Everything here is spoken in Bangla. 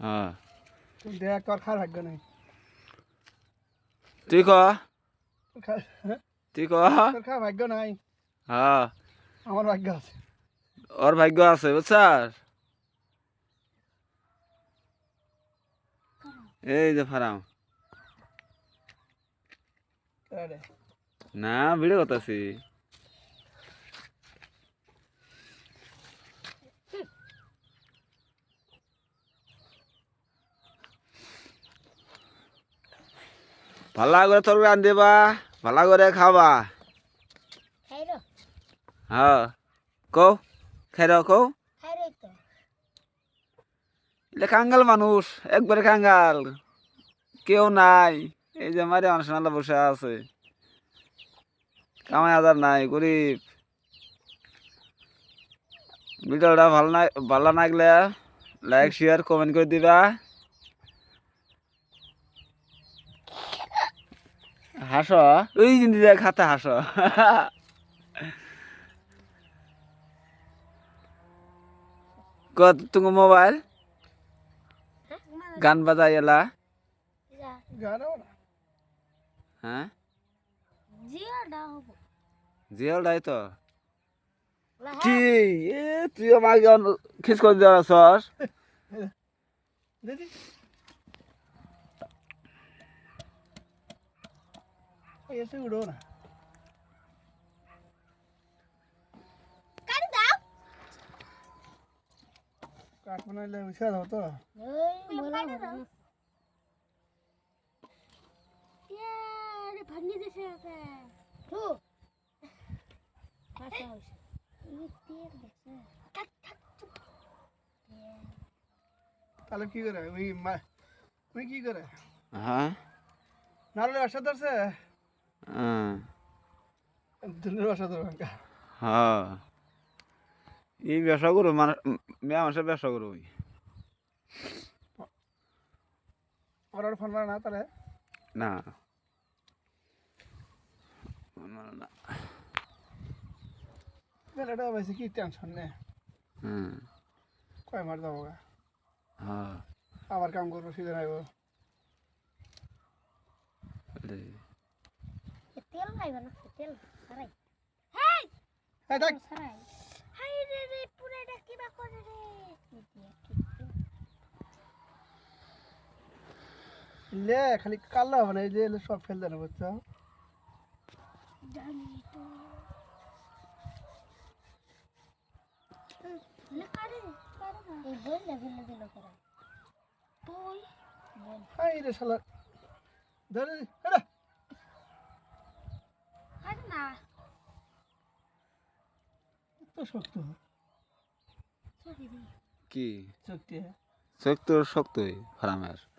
হ্যাঁ। দেখ নেই তুই ক হ্যাঁ? তুই ক তোর খাওয়ার ভাগ্য নাই। হ্যাঁ। আমার ভাগ্য আছে। ওর ভাগ্য আছে বুঝছাস? এই যে ফারাম। না ভিডিও করতেছি। ভালা করে তোর রান দেবা ভালা করে খাবা। খাইরো হ্যাঁ কও খাই কও। খাইরোই তো এটা কাঙ্গাল মানুষ একবারে কাঙ্গাল কেউ নাই এই যে মারে মানুষ নালা বসে আছে। কামাই হাজার নাই গরিব ভিডিওটা ভালো না ভালো লাগলে লাইক শেয়ার কমেন্ট করে দিবা। হাসো। ওই জিনিস খাতে হাসো। কত তুমি মোবাইল? গান বাজাই এলা। হ্যাঁ? জিয়াল দাই তো। লা কি? এ তুই আমাকে খিস করে দেওয়া সস কাটা হইছে এই তেল দেখছে কাট কাট তাহলে কি করে ওই মা ওই কি করে হ্যাঁ নারলের বাসা ধরছে হ্যাঁ। হ্যাঁ। এই ব্যবসা করো মানুষ মেয়ে মানুষের ব্যবসা করো ওই। ওরা ফোন মারে না তাহলে? না। না। বেলাটা বেশি কি টেনশন নেই হুম কয় মার যাব। হ্যাঁ। আবার কাম করব সিজন আইব। ওটাই। না তেল সারাই। হেই! এই দেখ। সারাই। হাই রে রে পুরাটা কিবা করে রে। লে খালি কালো হবে না এই যে সব ফেল দেন বুঝছ? জানি তো। লে কারে? কারে এই বল না ভিন্ন দিল করে বল বল। হাই রে শালা। ধরে কারে না তো শক্ত। কি? শক্তি শক্ত ফার্মের।